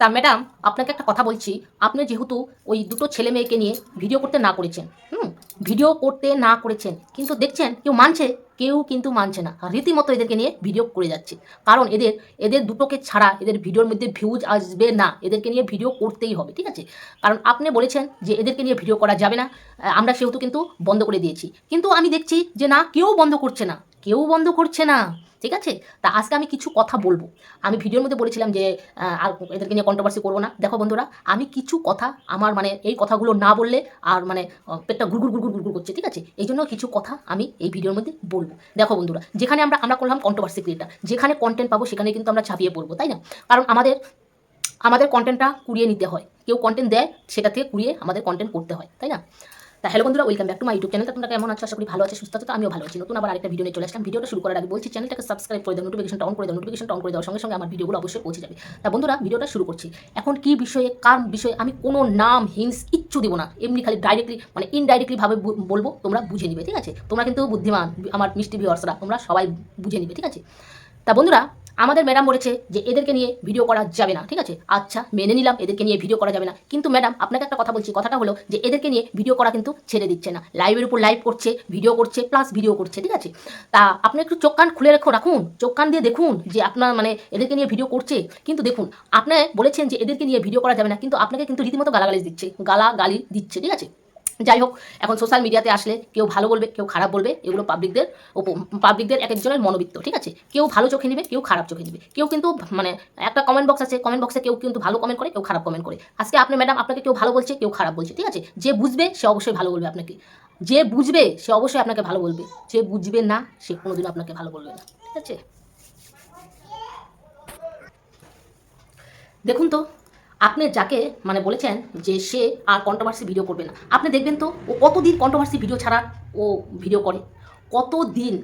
তা ম্যাডাম, আপনাকে একটা কথা বলছি। আপনি যেহেতু ওই দুটো ছেলে মেয়েকে নিয়ে ভিডিও করতে না করেছেন, হুম, ভিডিও করতে না করেছেন, কিন্তু দেখছেন কেউ মানছে? কেউ কিন্তু মানছে না। রীতিমতো এদেরকে নিয়ে ভিডিও করে যাচ্ছে। কারণ এদের এদের দুটোকে ছাড়া এদের ভিডিওর মধ্যে ভিউজ আসবে না। এদেরকে নিয়ে ভিডিও করতেই হবে, ঠিক আছে? কারণ আপনি বলেছেন যে এদেরকে নিয়ে ভিডিও করা যাবে না। আমরা সেহেতু কিন্তু বন্ধ করে দিয়েছি। কিন্তু আমি দেখছি যে না, কেউ বন্ধ করছে না। কেউ বন্ধ করছে না, ঠিক আছে? তা আজকে আমি কিছু কথা বলব। আমি ভিডিওর মধ্যে বলেছিলাম যে আর এদেরকে নিয়ে কন্ট্রোভার্সি করব না। দেখো বন্ধুরা, আমি কিছু কথা, আমার মানে এই কথাগুলো না বললে আর মানে পেটটা গুড়গুড় গুড়গুড় গুড়গুড় করছে, ঠিক আছে? এই জন্য কিছু কথা আমি এই ভিডিওর মধ্যে বলব। দেখো বন্ধুরা, যেখানে আমরা আমরা করলাম কন্ট্রোভার্সি ক্রিয়েটার যেখানে কন্টেন্ট পাবো সেখানে কিন্তু আমরা ছাপিয়ে পড়ব, তাই না? কারণ আমাদের আমাদের কন্টেন্টটা কুড়িয়ে নিতে হয়। কেউ কন্টেন্ট দেয়, সেটা থেকে কুড়িয়ে আমাদের কন্টেন্ট করতে হয়, তাই না? তা হ্যালো বন্ধুরা welcome back to my YouTube channel তোমরা কেমন আছো? আশা করি ভালো আছে, সুস্থ আছো, তো আমিও ভালো আছি। নতুন আবার আরেকটা ভিডিও নিয়ে চলে আসলাম। ভিডিওটা শুরু করার আগে বলছি চ্যানেলটাকে সাবস্ক্রাইব করে দাও নোটিফিকেশন অন করে দাও। নোটিফিকেশন অন করে দেওয়ার সঙ্গে সঙ্গে আমার ভিডিওগুলো অবশ্যই পৌঁছে যাবে। তা বন্ধুরা ভিডিওটা শুরু করছি। এখন কি বিষয়ে, কার বিষয়ে, আমি কোনো নাম হিন্স কিচ্ছু দিব না। এমনি খালি ডাইরেক্টলি মানে ইনডাইরেক্টলি ভাবে বলব, তোমরা বুঝে নিবে, ঠিক আছে? তোমরা কিন্তু বুদ্ধিমান, আমার মিষ্টি ভিউয়ার্সরা তোমরা সবাই বুঝে নিবে, ঠিক আছে? তা বন্ধুরা আমাদের ম্যাডাম বলেছে যে এদেরকে নিয়ে ভিডিও করা যাবে না, ঠিক আছে? আচ্ছা মেনে নিলাম, এদেরকে নিয়ে ভিডিও করা যাবে না। কিন্তু ম্যাডাম, আপনাকে একটা কথা বলছি, কথাটা হলো যে এদেরকে নিয়ে ভিডিও করা কিন্তু ছেড়ে দিচ্ছে না। লাইভের উপর লাইভ করছে ভিডিও করছে প্লাস ভিডিও করছে, ঠিক আছে? তা আপনি একটু চোখ কান খুলে রেখো, রাখুন। চোখ কান দিয়ে দেখুন যে আপনার মানে এদেরকে নিয়ে ভিডিও করছে। কিন্তু দেখুন, আপনি বলেছেন যে এদেরকে নিয়ে ভিডিও করা যাবে না, কিন্তু আপনাকে কিন্তু রীতিমতো গালাগালি দিচ্ছে গালা গালি দিচ্ছে, ঠিক আছে? যাই হোক, এখন সোশ্যাল মিডিয়াতে আসলে কেউ ভালো বলবে, কেউ খারাপ বলবে, এগুলো পাবলিকদের পাবলিকদের এক একজনের মনোবৃত্ত, ঠিক আছে? কেউ ভালো চোখে নেবে, কেউ খারাপ চোখে নেবে। কেউ কিন্তু মানে একটা কমেন্ট বক্স আছে কমেন্ট বক্সে কেউ কিন্তু ভালো কমেন্ট করে, কেউ খারাপ কমেন্ট করে। আজকে আপনি ম্যাডাম আপনাকে কেউ ভালো বলছে, কেউ খারাপ বলছে, ঠিক আছে? যে বুঝবে, সে অবশ্যই ভালো বলবে আপনাকে। যে বুঝবে, সে অবশ্যই আপনাকে ভালো বলবে। যে বুঝবে না, সে কোনোদিনও আপনাকে ভালো বলবে না, ঠিক আছে? দেখুন তো আপনি যাকে মানে বলেছেন যে সে আর কন্ট্রোভার্সি ভিডিও করবে না। আপনি দেখবেন তো ও কতদিন কন্ট্রোভার্সি ভিডিও ছাড়া ও ভিডিও করে? কতদিন?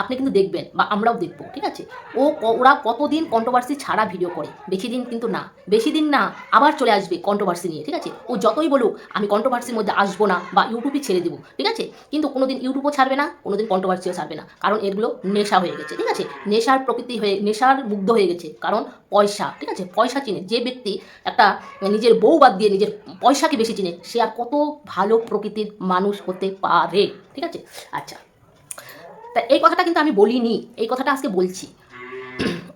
আপনি কিন্তু দেখবেন বা আমরাও দেখব, ঠিক আছে? ও ওরা কতদিন কন্ট্রোভার্সি ছাড়া ভিডিও করে? বেশি দিন কিন্তু না। বেশি দিন না, আবার চলে আসবে কন্ট্রোভার্সি নিয়ে, ঠিক আছে? ও যতই বলুক, আমি কন্ট্রোভার্সির মধ্যে আসব না বা ইউটিউবে ছেড়ে দেবো, ঠিক আছে? কিন্তু কোনোদিন ইউটিউবও ছাড়বে না কোনো দিন কন্ট্রোভার্সিও ছাড়বে না। কারণ এগুলো নেশা হয়ে গেছে, ঠিক আছে? নেশার প্রকৃতি হয়ে, নেশার মুগ্ধ হয়ে গেছে। কারণ পয়সা, ঠিক আছে? পয়সা চিনে। যে ব্যক্তি একটা নিজের বউ বাদ দিয়ে নিজের পয়সাকে বেশি চিনে, সে আর কত ভালো প্রকৃতির মানুষ হতে পারে, ঠিক আছে? আচ্ছা তা এই কথাটা কিন্তু আমি বলিনি, এই কথাটা আজকে বলছি।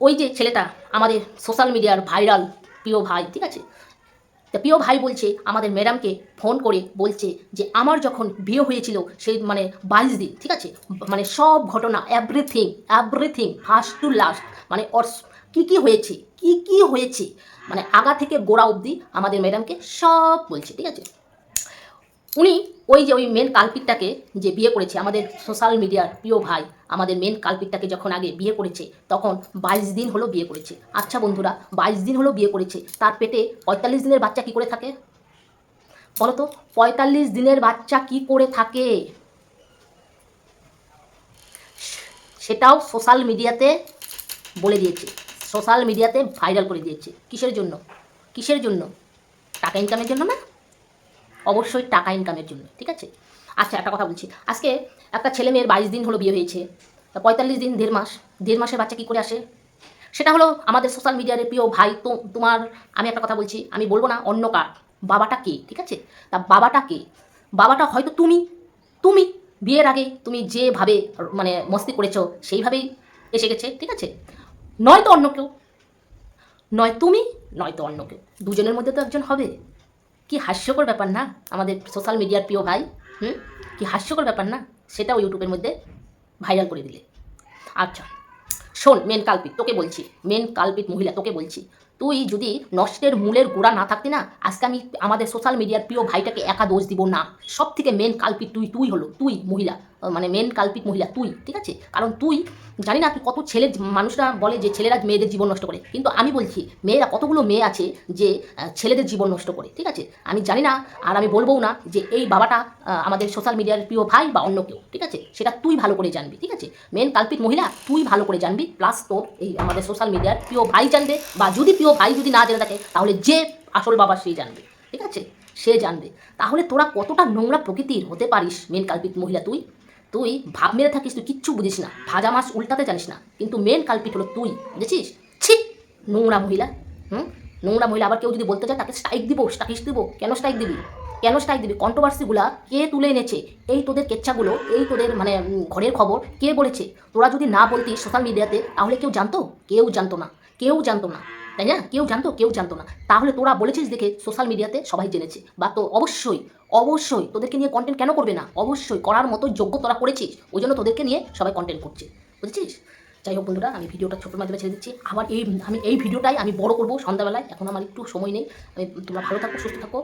ওই যে ছেলেটা আমাদের সোশ্যাল মিডিয়ার ভাইরাল প্রিয় ভাই, ঠিক আছে? তা প্রিয় ভাই বলছে, আমাদের ম্যাডামকে ফোন করে বলছে যে, আমার যখন বিয়ে হয়েছিল সেই মানে বাইশ দিন, ঠিক আছে? মানে সব ঘটনা everything everything first to last মানে ওর কী কী হয়েছে, কি কি হয়েছে মানে আগা থেকে গোড়া অবধি আমাদের ম্যাডামকে সব বলছে, ঠিক আছে? উনি ওই যে ওই মেন কালপিটটাকে যে বিয়ে করেছে, আমাদের সোশ্যাল মিডিয়ার প্রিয় ভাই, আমাদের মেন কালপিটটাকে যখন আগে বিয়ে করেছে, তখন বাইশ দিন হলো বিয়ে করেছে। আচ্ছা বন্ধুরা, বাইশ দিন হলো বিয়ে করেছে, তার পেটে পঁয়তাল্লিশ দিনের বাচ্চা কি করে থাকে? বলো তো পঁয়তাল্লিশ দিনের বাচ্চা কি করে থাকে? সেটাও সোশ্যাল মিডিয়াতে বলে দিয়েছে সোশ্যাল মিডিয়াতে ভাইরাল করে দিয়েছে। কিসের জন্য? কিসের জন্য? টাকা ইনকামের জন্য না? অবশ্যই টাকা ইনকামের জন্য, ঠিক আছে? আচ্ছা একটা কথা বলছি। আজকে একটা ছেলে মেয়ের বাইশ দিন হলো বিয়ে হয়েছে পঁয়তাল্লিশ দিন, দেড় মাস, দেড় মাসের বাচ্চা কী করে আসে? সেটা হলো আমাদের সোশ্যাল মিডিয়ার প্রিয় ভাই তো, তোমার, আমি একটা কথা বলছি, আমি বলব না অন্য কার, বাবাটা কে, ঠিক আছে? তা বাবাটা কে? বাবাটা হয়তো তুমি তুমি বিয়ের আগে তুমি যেভাবে মানে মস্তি করেছ, সেইভাবেই এসে গেছে, ঠিক আছে? নয়তো অন্য কেউ, নয় তুমি, নয়তো অন্য কেউ, দুজনের মধ্যে তো একজন হবে। কি হাস্যকর ব্যাপার না আমাদের সোশ্যাল মিডিয়ার প্রিয় ভাই? হুম? কি হাস্যকর ব্যাপার না? সেটাও ইউটিউবের মধ্যে ভাইরাল করে দিলে। আচ্ছা শোন মেন কালপিট তোকে বলছি মেন কালপিট মহিলা, তোকে বলছি, তুই যদি নষ্টের মূলের গোড়া না থাকতি না, আজকে আমি আমাদের সোশ্যাল মিডিয়ার প্রিয় ভাইটাকে একা দোষ দিব না। সব থেকে মেন কালপিট তুই তুই হলো, তুই মহিলা। মানে মেন কাল্পিক মহিলা তুই, ঠিক আছে? কারণ তুই, জানি না তুই কত ছেলে মানুষরা বলে যে ছেলেরা মেয়েদের জীবন নষ্ট করে। কিন্তু আমি বলছি, মেয়েরা কতগুলো মেয়ে আছে যে ছেলেদের জীবন নষ্ট করে, ঠিক আছে? আমি জানি না, আর আমি বলবোও না যে এই বাবাটা আমাদের সোশ্যাল মিডিয়ার প্রিয় ভাই বা অন্য কেউ, ঠিক আছে? সেটা তুই ভালো করে জানবি, ঠিক আছে? মেন কাল্পিক মহিলা তুই ভালো করে জানবি প্লাস তোর এই আমাদের সোশ্যাল মিডিয়ার প্রিয় ভাই জানবে, বা যদি প্রিয় ভাই যদি না জেনে থাকে, তাহলে যে আসল বাবা সে জানবে, ঠিক আছে? সে জানবে। তাহলে তোরা কতটা নোংরা প্রকৃতির হতে পারিস মেন কাল্পিক মহিলা তুই? তুই ভাব মেরে থাকিস, তুই কিচ্ছু বুঝিস না। ভাজা মাছ উল্টাতে জানিস না। কিন্তু মেন কালপিট হলো তুই, বুঝেছিস? ছি! নোংরা মহিলা, হুম? নোংরা মহিলা আবার কেউ যদি বলতে চায়, তাকে স্ট্রাইক দিব স্ট্রাইক দিব। কেন স্ট্রাইক দিবি? কেন স্ট্রাইক দিবি? কন্ট্রোভার্সিগুলা কে তুলে এনেছে? এই তোদের কেচ্ছাগুলো, এই তোদের মানে ঘরের খবর কে বলেছে? তোরা যদি না বলতিস সোশ্যাল মিডিয়াতে তাহলে কেউ জানতো? কেউ জানতো না। কেউ জানতো না। তাই না? কেউ জানতো কেউ জানতো না। তাহলে তোরা বলেছিস দেখে সোশ্যাল মিডিয়াতে সবাই জেনেছে। বা তো অবশ্যই অবশ্যই তোদেরকে নিয়ে কন্টেন্ট কেন করবে না? অবশ্যই, করার মতো যোগ্য তোরা করেছিস, ওই জন্য তোদেরকে নিয়ে সবাই কন্টেন্ট করছে। বুঝেছিস? যাই হোক বন্ধুরা, আমি ভিডিওটা ছোটোর মাধ্যমে ছেড়ে দিচ্ছি। আবার এই, আমি এই ভিডিওটাই আমি বড় করব সন্ধ্যাবেলায়। এখন আমার একটু সময় নেই। আমি তোমরা ভালো থাকো, সুস্থ থাকো।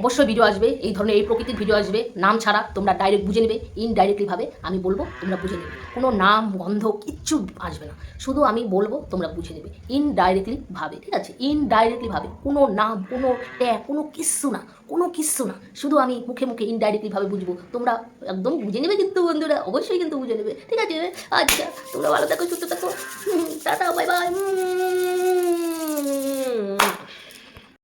অবশ্যই ভিডিও আসবে, এই ধরনের, এই প্রকৃতির ভিডিও আসবে। নাম ছাড়া তোমরা ডাইরেক্ট বুঝে নেবে ইনডাইরেক্টলিভাবে আমি বলব, তোমরা বুঝে নেবে। কোনো নাম, গন্ধ, কিচ্ছু আসবে না। শুধু আমি বলব, তোমরা বুঝে নেবে। ইনডাইরেক্টলি ভাবে, ঠিক আছে? ইনডাইরেক্টলি ভাবে। কোনো নাম, কোনো ট্যাগ, কোনো কিচ্ছু না, কোনো কিচ্ছু না। শুধু আমি মুখে মুখে ইনডাইরেক্টলি ভাবে বুঝব। তোমরা একদম বুঝে নেবে কিন্তু বন্ধুরা, অবশ্যই কিন্তু বুঝে নেবে। ঠিক আছে? আচ্ছা তোমরা ভালো থাকো, সুস্থ থাকো। Tata bye bye